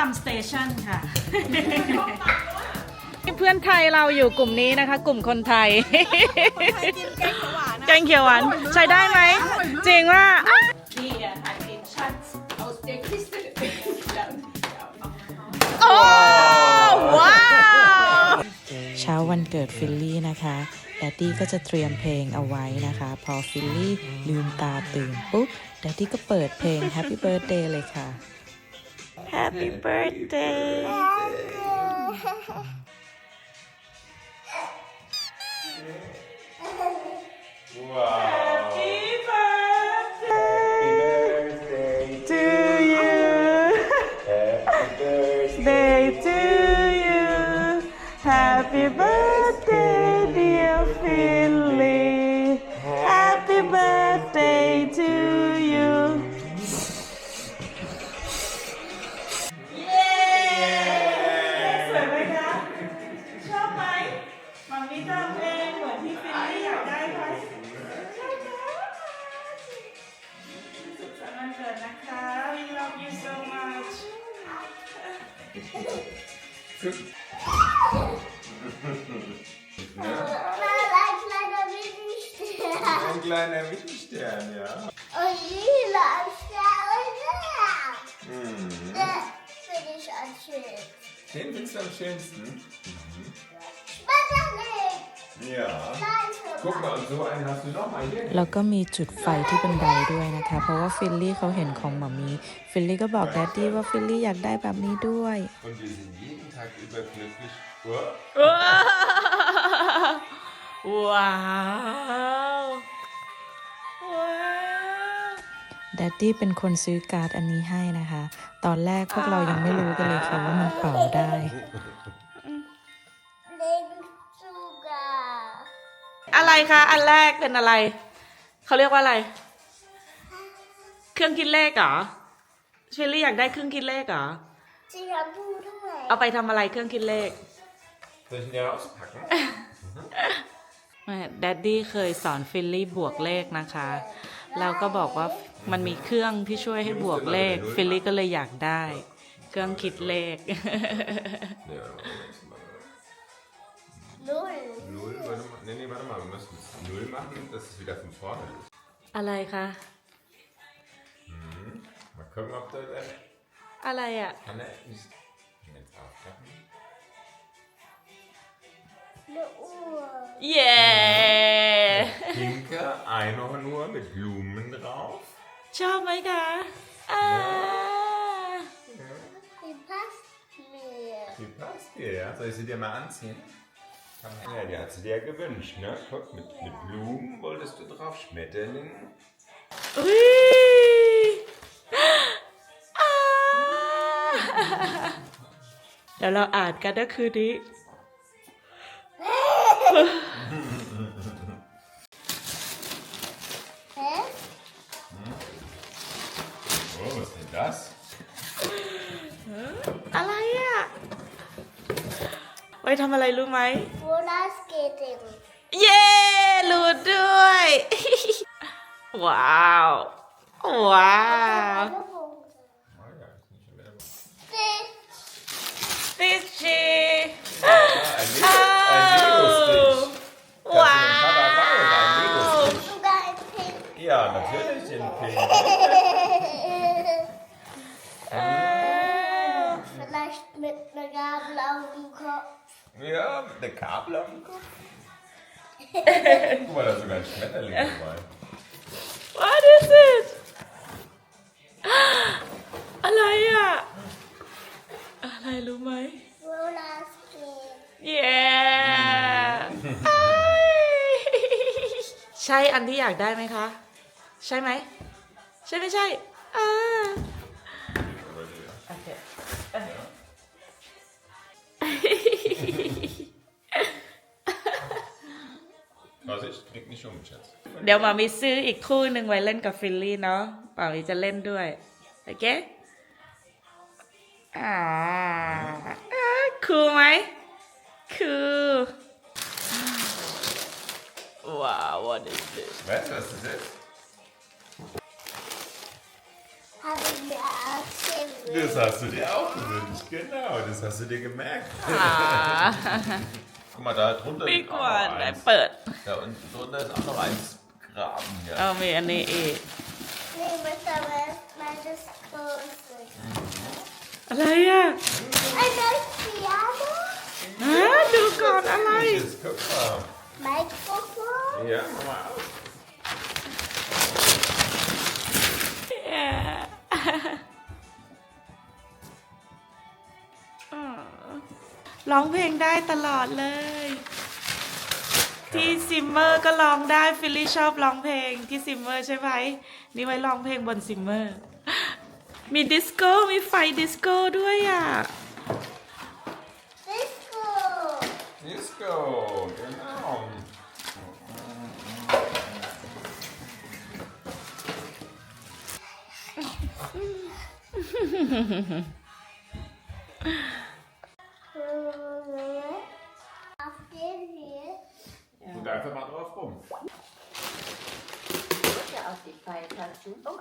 ตำสเตชันค่ะ เพื่อนไทยเราอยู่กลุ่มนี้นะคะ กลุ่มคนไทย แกงเขียวหวานใช้ได้ไหม จริงว่า โอ้ว้าวเช้าวันเกิดฟิลลี่นะคะแดดดี้ก็จะเตรียมเพลงเอาไว้นะคะ พอฟิลลี่ลืมตาตื่นปุ๊บแดดดี้ก็เปิดเพลง Happy Birthday เลยค่ะ Happy Birthday. Happy am schönsten. Den findest du am schönsten? Schmetterling. Ja. Nein, Guck mal, und so einen hast du noch mal hier. แล้วก็มีจุดไฟที่บันไดด้วยนะคะ เพราะว่าฟิลลี่เขาเห็นของหมามี ฟิลลี่ก็บอกแดดดี้ว่าฟิลลี่อยากได้แบบนี้ด้วย Und wir sind jeden Tag überglücklich. Oh. ว้าวว้ ดดดี้เป็นคนซื้อการ์ดอันนี้ให้นะคะ ตอนแรกพวกเรายังไม่รู้กันเลยค่ะว่ามันเป่าได้ Sugar. อะไรคะ อันแรกเป็นอะไร เขาเรียกว่าอะไร เครื่องคิดเลขเหรอเชลลี่อยากได้เครื่องคิดเลขเหรอ Sie haben Blut. เอาไปทำอะไรเครื่องคิดเลข Soll ich ihn dir rauspacken? แดดดี้เคยสอนฟิลลี่บวกเลขนะคะ แล้วก็บอกว่ามันมีเครื่องที่ช่วยให้บวกเลข ฟิลลี่ก็เลยอยากได้ เครื่องคิดเลข Ja, warte mal. Null. Null, warte mal. Nee, nee, warte mal. Wir müssen Null machen, dass es wieder von vorne ist. อะไรคะ Mal gucken, ob da deine อะไรอะ Anne ist. Jetzt aufklappen. Eine Uhr. เย้ Pinke Einhornuhr mit Blumen drauf. ชอบไหมคะอ่า Die passt mir. Die passt dir, ja? Soll ich sie dir mal anziehen? Ja, die hat sie dir ja gewünscht, ne? Guck, mit, mit Blumen wolltest du drauf, Schmetterling. อุ้ยอ่าเดี๋ยวเราอ่านกันนะคืนนี้ Hä? Oh, was ist denn das? อะไรอ่ะ ไว้ทำอะไรรู้ไหม Rollerskating. เย้รู้ด้วย ว้าว ว้าว Eine Hose. Oh ja, ist nicht schon wieder. Stitch. ติชี Ah, ein Wow. Sogar. Ja, natürlich in Pink. Äh, vielleicht mit einer Gabel auf dem Kopf. Ja, mit einer Kabel auf dem Kopf. Guck mal, da ist sogar ein Schmetterling dabei. What is it? Alaya. Alaya Lumai. Yeah ใช่อันที่อยากได้ไหมคะ ใช่ไหม ใช่ไม่ใช่อ่าโอเคเดี๋ยวมามีซื้ออีกคู่หนึ่งไว้เล่นกับฟิลลี่เนาะป่ามีจะเล่นด้วย โอเค อ่าคูลไหม คูลว้าว what is this Weißt du, was das ist? Habe ich mir erzählt. Das hast du dir auch gewünscht, genau. Das hast du dir gemerkt. อ่า Guck mal, da drunter บิ๊ก liegt auch กว่า noch ไหน eins. เปิด Da unten drunter ist auch noch eins graben hier. เอามีอันนี้อีก Nee, mit der Welt, meines Großes. อะไรอะ Ein neues Piano, ฮะดูก่อนอะไร Jetzt guck mal. Mikrofon. Ja, guck mal auf. ร้องเพลงได้ตลอดเลย ที่ซิมเมอร์ก็ร้องได้ฟิลลี่ชอบร้องเพลงที่ซิมเมอร์ใช่ไหมนี่ไว้ร้องเพลงบนซิมเมอร์ มีดิสโก้มีไฟดิสโก้ด้วยอะ Auf den hier. Und einfach mal drauf rum. Ja, auf die Pfeil kannst du. Oh,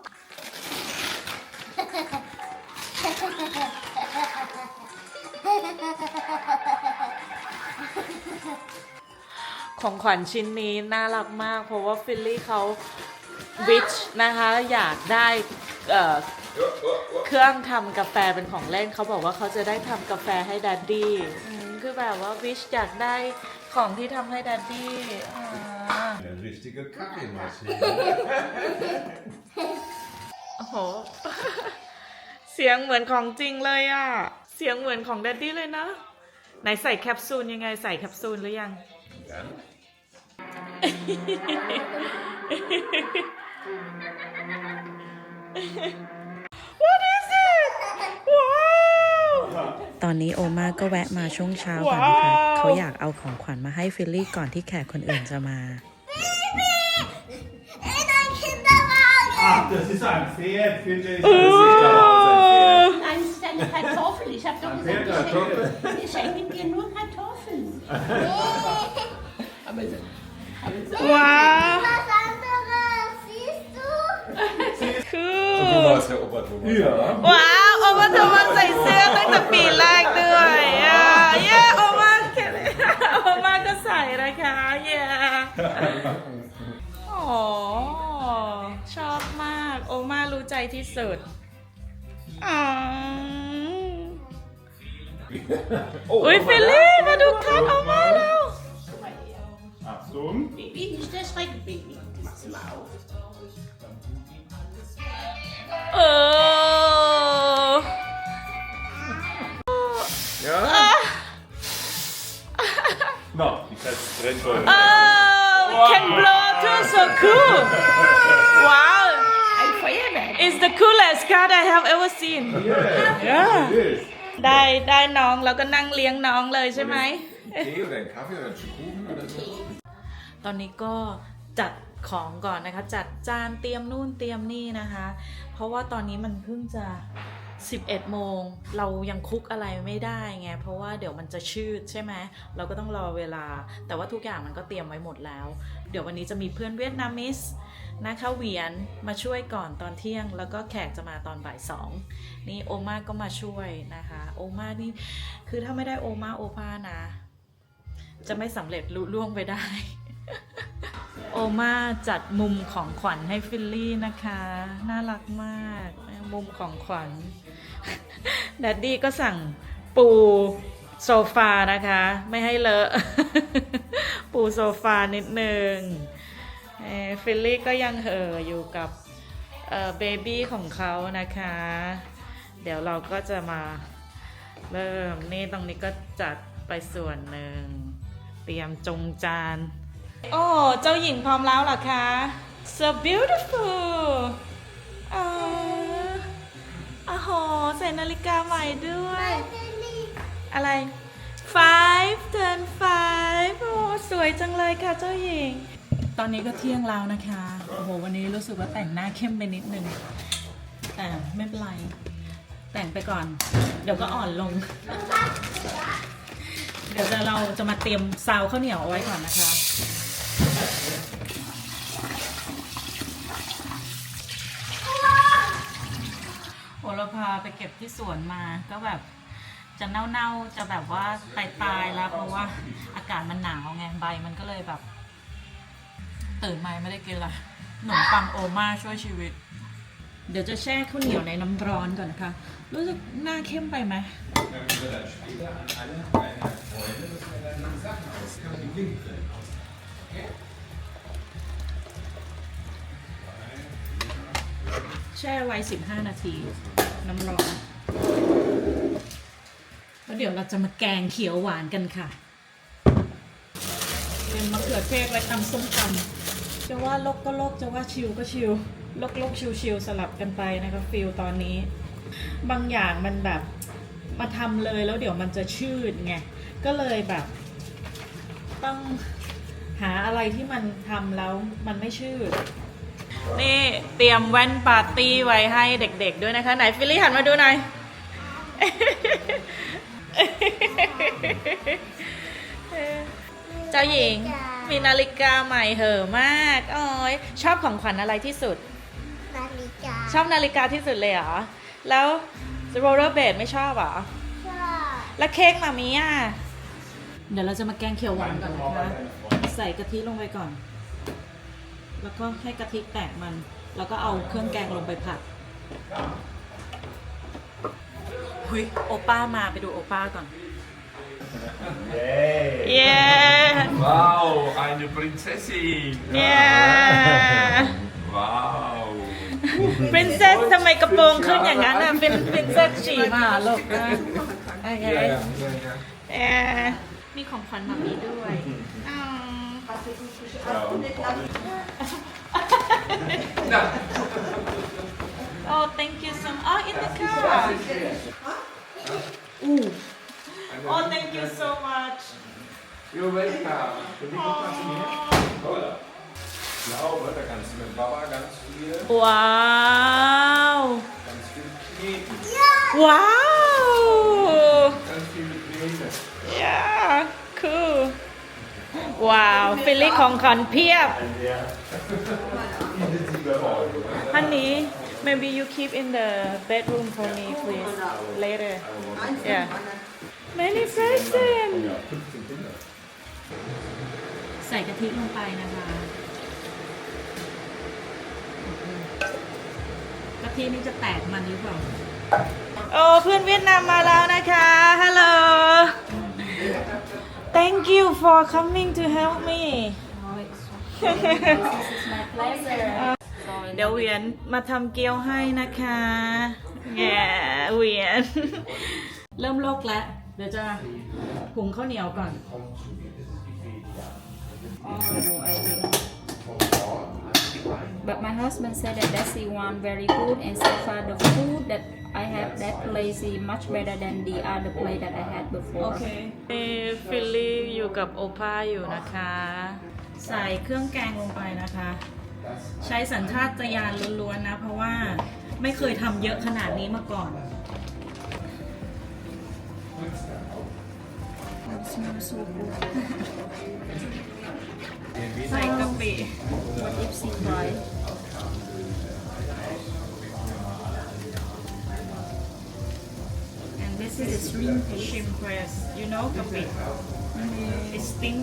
ของขวัญชิ้นนี้น่ารักมาก เพราะว่าฟิลลี่เขาวิชนะคะ อยากได้เอ่อ Oh, oh, oh. เครื่องทำกาแฟเป็นของเล่นเขาบอกว่าเขาจะได้ทำกาแฟให้ดัดดี้อืมคือแบบว่าวิชอยากได้ของที่ทำให้ดัดดี้อ่า Eine richtige Kaffeemaschine. โอ้โห เสียงเหมือนของจริงเลยอะเสียงเหมือนของดัดดี้เลยนะ ไหนใส่แคปซูลยังไงใส่แคปซูลหรือยัง Dann ตอนนี้โอมาก็แวะมาช่วงเช้าก่อนนะคะว้าวเขาอยากเอาของขวัญมาให้ฟิลลี่ก่อนที่แขกคนอื่นจะมา In ein Kinderwagen. Ach, das ist ein Pferd, finde ich. das ist doch auch sein Nein, es ist eine Kartoffel. Ich habe doch Pferd. gesagt, Ein Pferd, wir schenken, wir schenken dir nur Kartoffeln. Aber so. Aber so. ว้าว Was anderes, siehst du? คื Pferd. อ Guck mal, ist der Opa Thomas. Ja. ว้าวโอมาโทมาใส่เสื้อตั้งแต่ปีแรกด้วยอะเย้โอมาแค่นี้โอมาก็ใส่นะคะเย้โอ้ชอบมาก โอมารู้ใจที่สุดอ๋อ Oh, อุ้ย guck ฟิ mal ล da. ลี่มาดูคัทโอมาแล้ว Achtung. Baby, nicht erschrecken, Baby. Mach's mal auf. I have ever seen. Yeah. It is. ได้ได้น้องแล้วก็นั่งเลี้ยงน้องเลยใช่ไหม Tee oder einen Kaffee oder einen Kuchen oder so? ตอนนี้ก็จัดของก่อนนะคะ จัดจานเตรียมนู่นเตรียมนี่นะคะ เพราะว่าตอนนี้มันเพิ่งจะ 11 โมง เรายังคุกอะไรไม่ได้ไง เพราะว่าเดี๋ยวมันจะชืดใช่ไหมเราก็ต้องรอเวลา แต่ว่าทุกอย่างมันก็เตรียมไว้หมดแล้ว เดี๋ยววันนี้จะมีเพื่อนเวียดนามิส นะคะเหวียนมาช่วยก่อนตอนเที่ยง แล้วก็แขกจะมาตอนบ่ายสองนี่โอมาก็มาช่วยนะคะ โอมานี่คือถ้าไม่ได้โอมาโอพานะ จะไม่สำเร็จลุล่วงไปได้ โอมาจัดมุมของขวัญให้ฟิลลี่นะคะ น่ารักมากมุมของขวัญแดดดี้ก็สั่งปูโซฟานะคะ ไม่ให้เลอะ ปูโซฟานิดนึงเอ่อ ฟิลลี่ก็ยังเห่ออยู่กับเบบี้ของเขานะคะ เดี๋ยวเราก็จะมาเริ่มนี่ตรงนี้ก็จัดไปส่วนหนึ่ง เตรียมจงจาน โอ้ เจ้าหญิงพร้อมแล้วหรอคะ so beautiful อ๋ออ้โหใส่นาฬิกาใหม่ด้วย อะไร five turn five โอ้ สวยจังเลยค่ะเจ้าหญิง ตอนนี้ก็เที่ยงแล้วนะคะ โอ้โห วันนี้รู้สึกว่าแต่งหน้าเข้มไปนิดนึง แต่ไม่เป็นไร แต่งไปก่อน เดี๋ยวก็อ่อนลง เดี๋ยวเราจะมาเตรียมซาวข้าวเหนียวเอาไว้ก่อนนะคะ โอ้เราพาไปเก็บที่สวนมา ก็แบบจะเน่าๆ จะแบบว่าตายๆแล้วเพราะว่าอากาศมันหนาวไง ใบมันก็เลยแบบ ตื่นมาไม่ได้กินละขนมปังโอมาช่วยชีวิต เดี๋ยวจะแช่ข้าวเหนียวในน้ำร้อนก่อนนะคะ รู้สึกหน้าเข้มไปไหม แช่ไว้ 15 นาที น้ำร้อน แล้วเดี๋ยวเราจะมาแกงเขียวหวานกันค่ะ เป็นมะเขือเทศไว้ตำส้มตำ จะว่าลกก็ลกจะว่าชิวก็ชิวลกลกชิวชิวสลับกันไปนะคะฟิลตอนนี้ บางอย่างมันแบบมาทำเลยแล้วเดี๋ยวมันจะชืดไงก็เลยแบบ ต้องหาอะไรที่มันทำแล้วมันไม่ชืดนี่เตรียมแว่นปาร์ตี้ไว้ให้เด็กๆด้วยนะคะ ไหนฟิลลี่หันมาดูหน่อยเจ้าหญิง มีนาฬิกาใหม่เหอะมากโอ้ยชอบของขวัญอะไรที่สุด นาฬิกาชอบนาฬิกาที่สุดเลยเหรอ แล้วโรลเลอร์เบดไม่ชอบเหรอ ชอบแล้วเค้กมามีอะ เดี๋ยวเราจะมาแกงเขียวหวานก่อนนะคะ ใส่กะทิลงไปก่อน แล้วก็ให้กะทิแตกมัน แล้วก็เอาเครื่องแกงลงไปผัดหุยโอป้ามาไปดูโอป้าก่อน Yay! เย้ Wow, eine Prinzessin! เย้ Wow! princess ทำไมกระโปรงขึ้นอย่างนั้นอะ เป็น princess ฉี่มาลูกนะโอเค Ja, ja, ja, ja. เอ่อมีของขวัญมามีด้วยอ๋อ ja und vor allem- Oh, thank you so much. Oh, in the car. Ooh. Oh, thank you so much. You're welcome. Will you guck mal zu mir? Toll. Ich glaube, da kannst du mit Baba ganz viel, Wow. ganz viel kneten. Wow. Ganz viele Knete. Yeah. Cool. Wow. ฟิลลี่ของขวัญเพียบ Honey, maybe you keep in the bedroom for me, please. Later. Yeah. Many presents. ใส่กะทิลงไปนะคะกะทินี่จะแตกมันหรือเปล่า โอ้เพื่อนเวียดนามมาแล้วนะคะฮัลโหล Thank you for coming to help me เดี๋ยวเวียนมาทำเกี๊ยวให้นะคะแง่เวียน เริ่มโลกแล้ว เดี๋ยวจะหุงข้าวเหนียวก่อน But my husband said that that's the one very good and so far the food that I have that place is much better than the other place that I had โอ before. เคฟิลลี่อยู่กับโอป้าอยู่นะคะ ใส่เครื่องแกงลงไปนะคะ ใช้สัญชาตญาณล้วนๆนะ เพราะว่าไม่เคยทำเยอะขนาดนี้มาก่อน It smells so good. ใส่กะปิ What if she try? and this is shrimp shrimp press you know กะปิ it's sting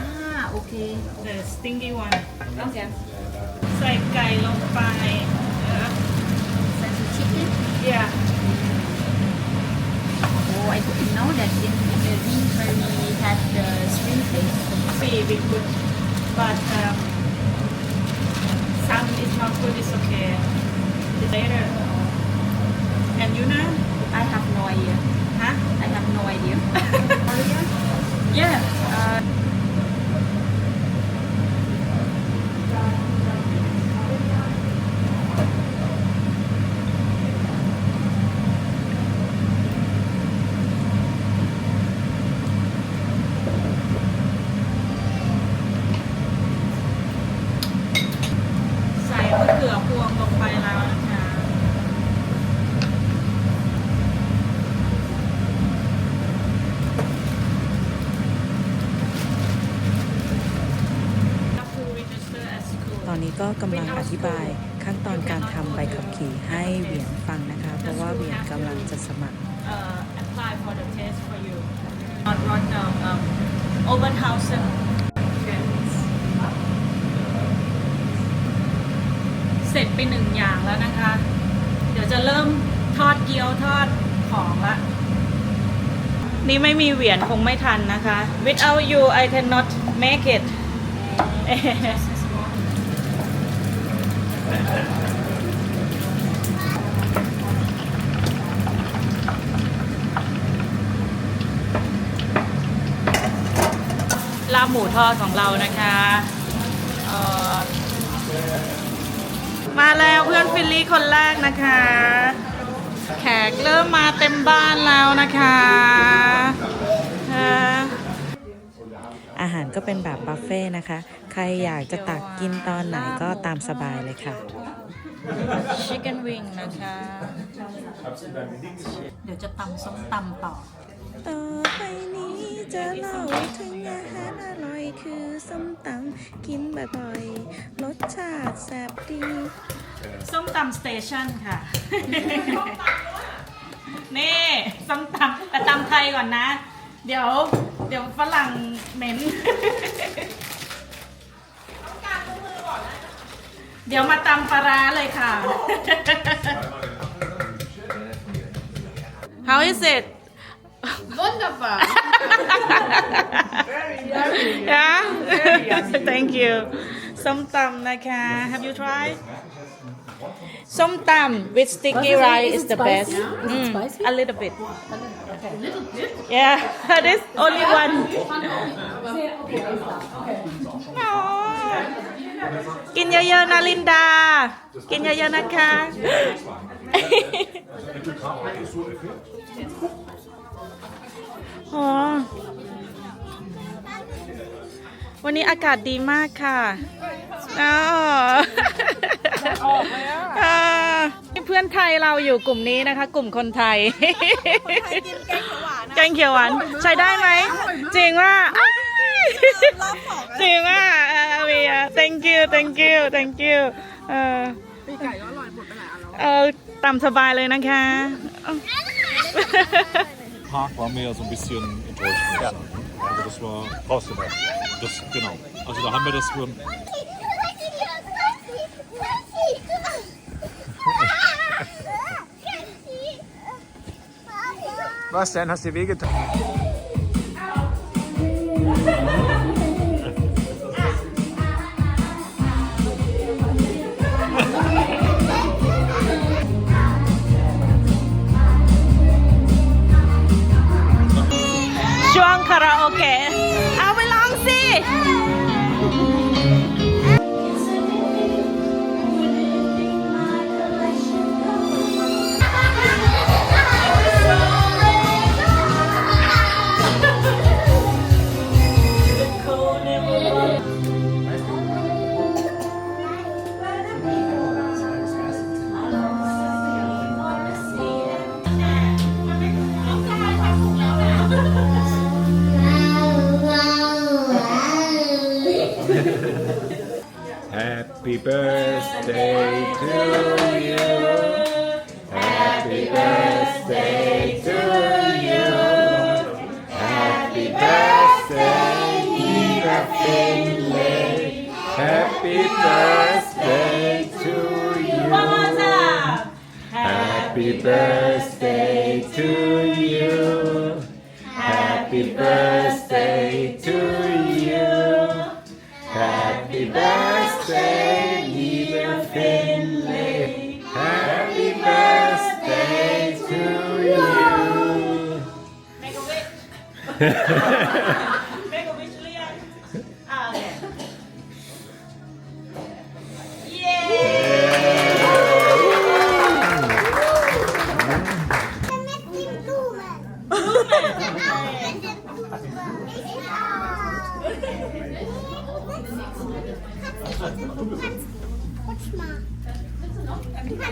Ah, okay. the stingy one Okay. ใส่ไก่ลงไปนะ That's the chicken. yeah Oh, I didn't know that in the winter we had the shrimp fish. see we could but um, some is not good it's okay later and you know I have no idea. ฮะ I have no idea. yeah. Uh, ร็จไปหนึ่งอย่างแล้วนะคะ เดี๋ยวจะเริ่มทอดเกี๊ยวทอดของละ นี่ไม่มีเหวียนคงไม่ทันนะคะ without you I cannot make it ลาบหมูทอดของเรานะคะ มาแล้วเพื่อนฟิลลี่คนแรกนะคะ แขกเริ่มมาเต็มบ้านแล้วนะคะเอ่ออาหารก็เป็นแบบบุฟเฟ่ต์นะคะ ใครอยากจะตักกินตอนไหนก็ตามสบายเลยค่ะ ชิคเก้นวิงนะคะ เดี๋ยวจะตำส้มตำต่อ ต่อไปนี้จะเล่าถึงอาหารอร่อยคือส้มตำกินบ่อยๆรสชาติแซ่บดี ส้มตำสเตชันค่ะ นี่ส้มตำแต่ตำไทยก่อนนะ เดี๋ยว เดี๋ยวฝรั่งเหม็น เดี๋ยวมาตำปลาร้าเลยค่ะ How is it Wunderbar. yeah thank you ส้มตำนะคะ Have you tried ส้มตำ with sticky rice is the best Mm, a little bit yeah this only one อ๋อกินเยอะๆนะลินดา กินเยอะๆนะคะ อ๋อ วันนี้อากาศดีมากค่ะอ๋ออ่าเพื่อนไทยเราอยู่กลุ่มนี้นะคะ กลุ่มคนไทย แกงเขียวหวานใช้ได้ไหม จริงว่าอ้ายจริงว่าเมีย thank you thank you thank you เออปีไก่ก็อร่อยหมดไปหลายอันแล้วเออตามสบายเลยนะคะ Park war mir ja so ein bisschen enttäuscht. sagen. Also das war brauchst du nicht. Das genau. Also da haben wir das für Was denn? Hast du dir wehgetan? birthday, liebe Finlay. Happy birthday to you. Make a wish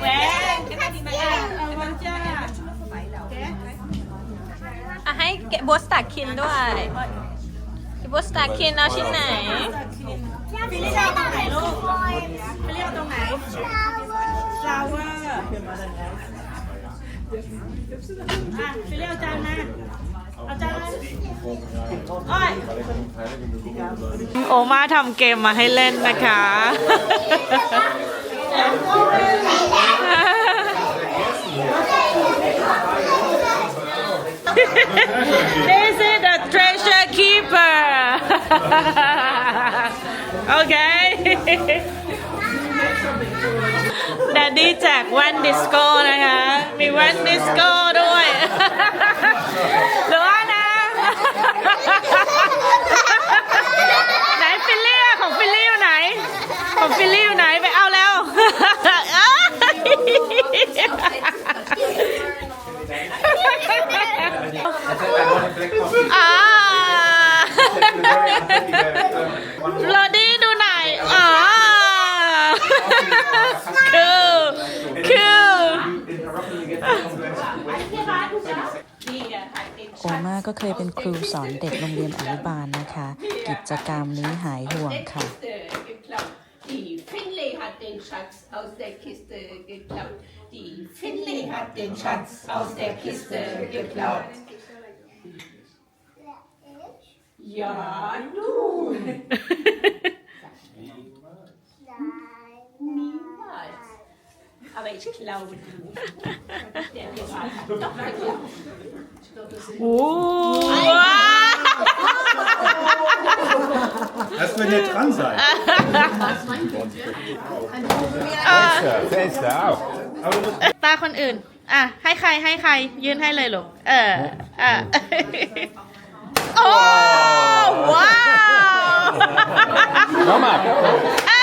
แหวนแค่ไหนดีไหมอะเอาวันจ้าอะให้โบสตาคินด้วยโบสตาคินเอาชิ้นไหน Ja, ฟิลลี่เอาตรงไหนลู กฟิลลี่เอาตรงไหน flower อะฟิลลี่เอาจานมาอาจานมาโอ้ยโอมาทำเกมมาให้เล่นนะคะ This is the treasure keeper. okay. แดดดี้แจกแว่นดิสโก้นะคะ มีแว่นดิสโก้ด้วยหรือว่านะ ไหนฟิลลี่ของฟิลลี่อยู่ไหน ของฟิลลี่อยู่ไหนไปเอาแล้ว อ่า โรดี้ดูไหนอยอ๋อ คือคือ โอมา ก็เคยเป็นครูสอนเด็กโรงเรียนอนุบาลนะคะ กิจกรรมนี้หายห่วงค่ะ Die Finley hat den Schatz aus der Kiste geklaut. Die Finley hat den Schatz aus der Kiste geklaut. Ja, nun. Geklaut. โอ้ Erst wenn ihr dran seid. Fenster auf. ตาคนอื่น อะ ให้ใครให้ใคร ยื่นให้เลยลูกเออเออโอ้ว้าว Nochmal. อ้า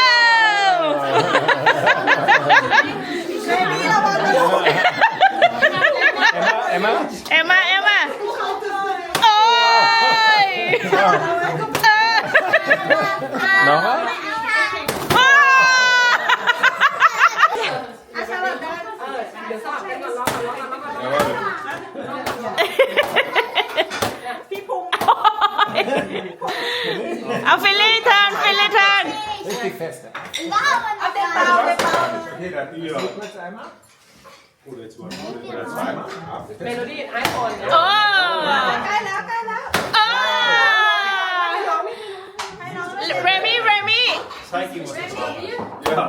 ว Emma? เอ็มมาเอ็มมาโอ้ยเออ Nochmal? ว้าว เอาฟิลลี่เทิร์นฟิลลี่เทิร์น Richtig fest. Okay, dann ihr. Kurz einmal. Oder jetzt mal. Oder zweimal. Ja. โอ้ใกล้แล้วใกล้แล้วโอ้เรมี่เรมี่ Zeig ihm, was du machst. Ja.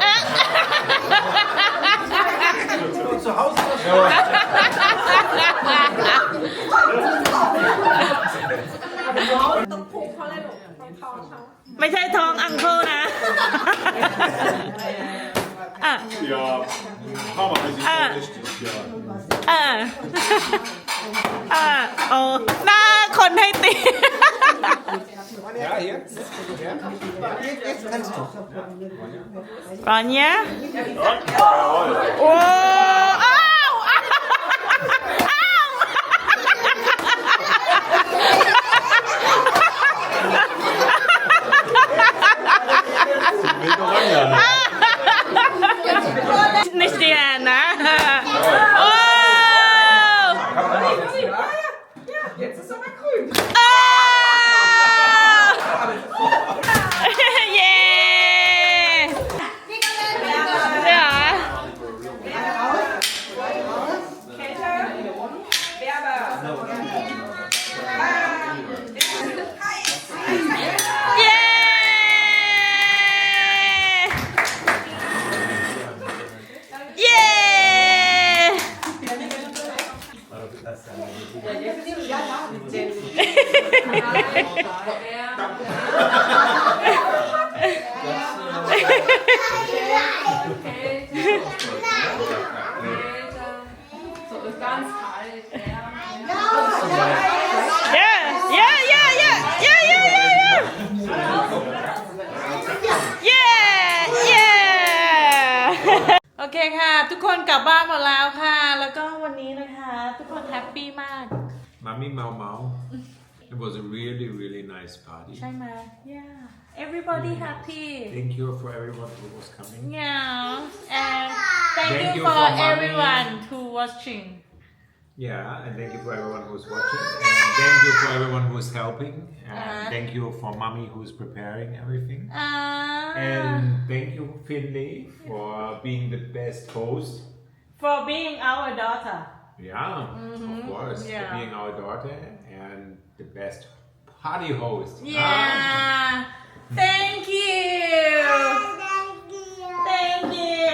Zu Hause was ไม่ใช่ท้องอังเคิลนะ อะ Ja, Mama, wenn sie Ah. so richtig. Ja. อะอะโอ้หน้าคนให้ตี Ja, hier. Ronja? Oh! Au! It was a really, really nice party. China, yeah. Everybody Really nice. happy. Thank you for everyone who was coming. Yeah. And thank, Thank you you for for everyone who watching. Yeah, and thank you for everyone who's watching. And thank you for everyone who's helping. And uh, thank you for mommy who's preparing everything. Uh-huh. And thank you, Finley, for being the best host. for being our daughter. Yeah, of course, for yeah. being our daughter and the best party host. yeah thank you thank you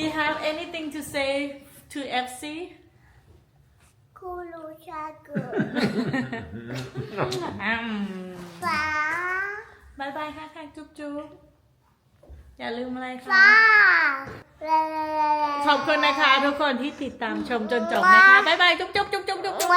you have anything to say to FC คูลูชาเกิ อืม ฟ้า บายบายค่ะค่ะจุ๊บจุ๊บ อย่าลืมอะไรคะฟ้าขอบคุณนะคะทุกคนที่ติดตามชมจนจบนะคะ บ๊ายบาย จุ๊บจุ๊บจุ๊บจุ๊บจุ๊บ